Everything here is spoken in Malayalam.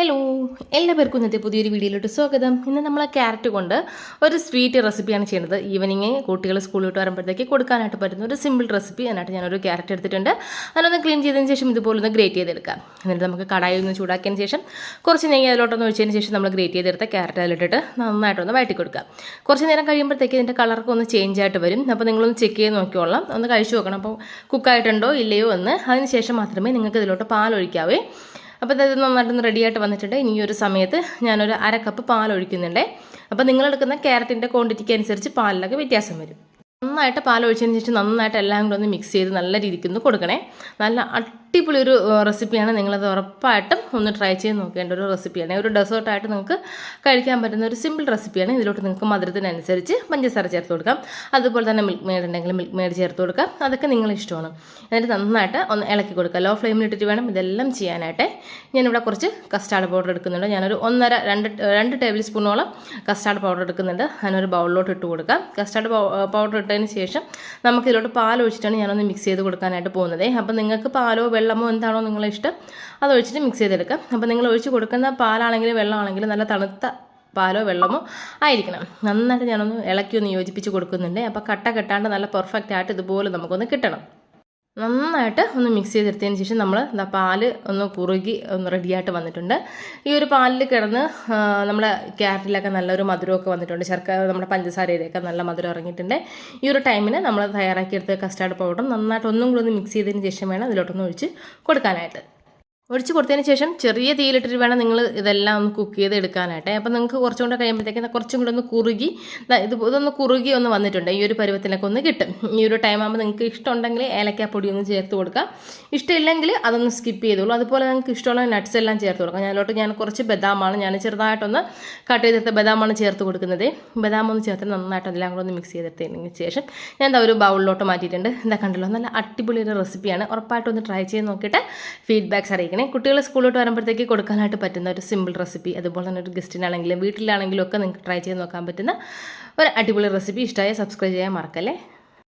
ഹലോ എല്ലാവർക്കും ഇന്നത്തെ പുതിയൊരു വീഡിയോയിലോട്ട് സ്വാഗതം. ഇന്ന് നമ്മൾ ക്യാരറ്റ് കൊണ്ട് ഒരു സ്വീറ്റ് റെസിപ്പിയാണ് ചെയ്യുന്നത്. ഈവനിങ് കുട്ടികൾ സ്കൂളിൽ വിട്ട് വരുമ്പോഴത്തേക്ക് കൊടുക്കാനായിട്ട് പറ്റുന്ന ഒരു സിമ്പിൾ റെസിപ്പി അതിനായിട്ട് ഞാനൊരു ക്യാരറ്റ് എടുത്തിട്ടുണ്ട്. അതിനൊന്ന് ക്ലീൻ ചെയ്തതിന് ശേഷം ഇതുപോലെ ഒന്ന് ഗ്രേറ്റ് ചെയ്തെടുക്കാം. എന്നിട്ട് നമുക്ക് കടായി ഒന്ന് ചൂടാക്കിയതിന് ശേഷം കുറച്ച് നെയ്യ് അതിലോട്ടൊന്ന് ഒഴിച്ചതിന് ശേഷം നമ്മൾ ഗ്രേറ്റ് ചെയ്തെടുത്ത ക്യാരറ്റ് അതിലിട്ടിട്ട് നന്നായിട്ടൊന്ന് വഴറ്റി കൊടുക്കാം കുറച്ച് നേരം കഴിയുമ്പോഴത്തേക്ക് ഇതിന്റെ കളറൊക്കെ ഒന്ന് ചേഞ്ച് ആയിട്ട് വരും. അപ്പോൾ നിങ്ങളൊന്ന് ചെക്ക് ചെയ്ത് നോക്കിക്കോളാം. ഒന്ന് കഴിച്ചു നോക്കണം. അപ്പോൾ കുക്കായിട്ടുണ്ടോ ഇല്ലയോ എന്ന്. അതിന് ശേഷം മാത്രമേ നിങ്ങൾക്ക് ഇതിലോട്ട് പാൽ ഒഴിക്കാവേ അപ്പോൾ ഇത് നന്നായിട്ടൊന്ന് റെഡിയായിട്ട് വന്നിട്ടുണ്ട്. ഇനി ഒരു സമയത്ത് ഞാനൊരു അര കപ്പ് പാൽ ഒഴിക്കുന്നുണ്ട്. അപ്പോൾ നിങ്ങളെടുക്കുന്ന ക്യാരറ്റിന്റെ ക്വാണ്ടിറ്റിക്ക് അനുസരിച്ച് പാലിലൊക്കെ വ്യത്യാസം വരും. നന്നായിട്ട് പാൽ ഒഴിച്ചതിന് ശേഷം നന്നായിട്ട് എല്ലാം കൂടെ ഒന്ന് മിക്സ് ചെയ്ത് നല്ല രീതിക്ക് ഒന്ന് കൊടുക്കണേ. നല്ല അടിപൊളി ഒരു റെസിപ്പിയാണ് നിങ്ങളത് ഉറപ്പായിട്ടും ഒന്ന് ട്രൈ ചെയ്ത് നോക്കേണ്ട ഒരു റെസിപ്പിയാണ് ഒരു ഡെസേർട്ടായിട്ട് നിങ്ങൾക്ക് കഴിക്കാൻ പറ്റുന്ന ഒരു സിമ്പിൾ റെസിപ്പിയാണ് ഇതിലോട്ട് നിങ്ങൾക്ക് മധുരത്തിനനുസരിച്ച് പഞ്ചസാര ചേർത്ത് കൊടുക്കാം. അതുപോലെ തന്നെ മിൽക്ക് മെയ്ഡ് ഉണ്ടെങ്കിൽ മിൽക്ക് മെയ്ഡ് ചേർത്ത് കൊടുക്കാം. അതൊക്കെ നിങ്ങളെ ഇഷ്ടമാണ്. എന്നിട്ട് നന്നായിട്ട് ഒന്ന് ഇളക്കി കൊടുക്കുക. ലോ ഫ്ലെയിമിൽ ഇട്ടിട്ട് വേണം ഇതെല്ലാം ചെയ്യാനായിട്ട്. ഞാനിവിടെ കുറച്ച് കസ്റ്റാർഡ് പൗഡർ എടുക്കുന്നുണ്ട്. ഞാനൊരു ഒന്നര രണ്ട് രണ്ട് ടേബിൾ സ്പൂണോളം കസ്റ്റാർഡ് പൗഡർ എടുക്കുന്നുണ്ട്. അതിനൊരു ബൗളിലോട്ട് ഇട്ട് കൊടുക്കാം. കസ്റ്റാർഡ് പൗഡർ ഇട്ടതിന് ശേഷം നമുക്കിതിലോട്ട് പാൽ ഒഴിച്ചിട്ടാണ് ഞാനൊന്ന് മിക്സ് ചെയ്ത് കൊടുക്കാനായിട്ട് പോകുന്നത്. അപ്പം നിങ്ങൾക്ക് പാലോ വെള്ളമോ എന്താണോ നിങ്ങളെ ഇഷ്ടം അത് ഒഴിച്ചിട്ട് മിക്സ് ചെയ്തെടുക്കാം അപ്പോൾ നിങ്ങൾ ഒഴിച്ച് കൊടുക്കുന്ന പാലാണെങ്കിലും വെള്ളമാണെങ്കിലും നല്ല തണുത്ത പാലോ വെള്ളമോ ആയിരിക്കണം. നന്നായിട്ട് ഞാനൊന്ന് ഇളക്കി ഒന്ന് യോജിപ്പിച്ച് കൊടുക്കുന്നുണ്ട്. അപ്പോൾ കട്ട കെട്ടാണ്ട് നല്ല പെർഫെക്റ്റ് ആയിട്ട് ഇതുപോലെ നമുക്കൊന്ന് കിട്ടണം. നന്നായിട്ട് ഒന്ന് മിക്സ് ചെയ്തെടുത്തതിന് ശേഷം നമ്മൾ എന്താ പാൽ ഒന്ന് കുറുകി ഒന്ന് റെഡിയായിട്ട് വന്നിട്ടുണ്ട്. ഈ ഒരു പാലിൽ കിടന്ന് നമ്മുടെ ക്യാരറ്റിലൊക്കെ നല്ലൊരു മധുരമൊക്കെ വന്നിട്ടുണ്ട്. ശർക്കര നമ്മുടെ പഞ്ചസാരയിലൊക്കെ നല്ല മധുരം ഇറങ്ങിയിട്ടുണ്ട്. ഈ ഒരു ടൈമിന് നമ്മൾ തയ്യാറാക്കിയെടുത്ത കസ്റ്റാർഡ് പൗഡർ നന്നായിട്ട് ഒന്നും കൂടി ഒന്ന് മിക്സ് ചെയ്തതിന് ശേഷം വേണം അതിലോട്ടൊന്ന് ഒഴിച്ച് കൊടുക്കാനായിട്ട്. ഒഴിച്ച് കൊടുത്തതിന് ശേഷം ചെറിയ തീയിലിട്ടിട്ട് വേണം നിങ്ങൾ ഇതെല്ലാം ഒന്ന് കുക്ക് ചെയ്ത് എടുക്കാനായിട്ട്. അപ്പം നിങ്ങൾക്ക് കുറച്ചും കൂടെ കഴിയുമ്പോഴത്തേക്ക് കുറച്ചും കൂടെ ഒന്ന് കുറുകി ഇത് ഇതൊന്ന് കുറുകി ഒന്ന് വന്നിട്ടുണ്ട്. ഈ ഒരു പരുവത്തിലൊക്കെ ഒന്ന് കിട്ടും. ഈ ഒരു ടൈം ആകുമ്പോൾ നിങ്ങൾക്ക് ഇഷ്ടമുണ്ടെങ്കിൽ ഏലക്കാപ്പൊടി ഒന്ന് ചേർത്ത് കൊടുക്കാം. ഇഷ്ടമില്ലെങ്കിൽ അതൊന്ന് സ്കിപ്പ് ചെയ്തോളൂ. അതുപോലെ നിങ്ങൾക്ക് ഇഷ്ടമുള്ള നട്ട്സ് എല്ലാം ചേർത്ത് കൊടുക്കാം. ഞാനിലോട്ട് ഞാൻ കുറച്ച് ബദാമാണ് ഞാൻ ചെറുതായിട്ടൊന്ന് കട്ട് ചെയ്തെടുത്ത ബദാമാണ് ചേർത്ത് കൊടുക്കുന്നത്. ബദാം ഒന്ന് ചേർത്ത് നന്നായിട്ട് എല്ലാം കൂടെ ഒന്ന് മിക്സ് ചെയ്തെടുത്തതിന് ശേഷം ഞാൻ എന്താ ഒരു ബൗളിലോട്ട് മാറ്റിയിട്ടുണ്ട്. എന്താ കണ്ടല്ലോ നല്ല അടിപൊളി ഒരു റെസിപ്പിയാണ് ഉറപ്പായിട്ടൊന്ന് ട്രൈ ചെയ്ത് നോക്കിയിട്ട് ഫീഡ്ബാക്ക്സ് അറിയിക്കണം. അങ്ങനെ കുട്ടികൾ സ്കൂളിലോട്ട് വരുമ്പോഴത്തേക്ക് കൊടുക്കാനായിട്ട് പറ്റുന്ന ഒരു സിമ്പിൾ റെസിപ്പി അതുപോലെ തന്നെ ഒരു ഗസ്റ്റിനാണെങ്കിലും വീട്ടിലാണെങ്കിലും ഒക്കെ നിങ്ങൾക്ക് ട്രൈ ചെയ്ത് നോക്കാൻ പറ്റുന്ന ഒരു അടിപൊളി റെസിപ്പി ഇഷ്ടമായ സബ്സ്ക്രൈബ് ചെയ്യാൻ മറക്കല്ലേ?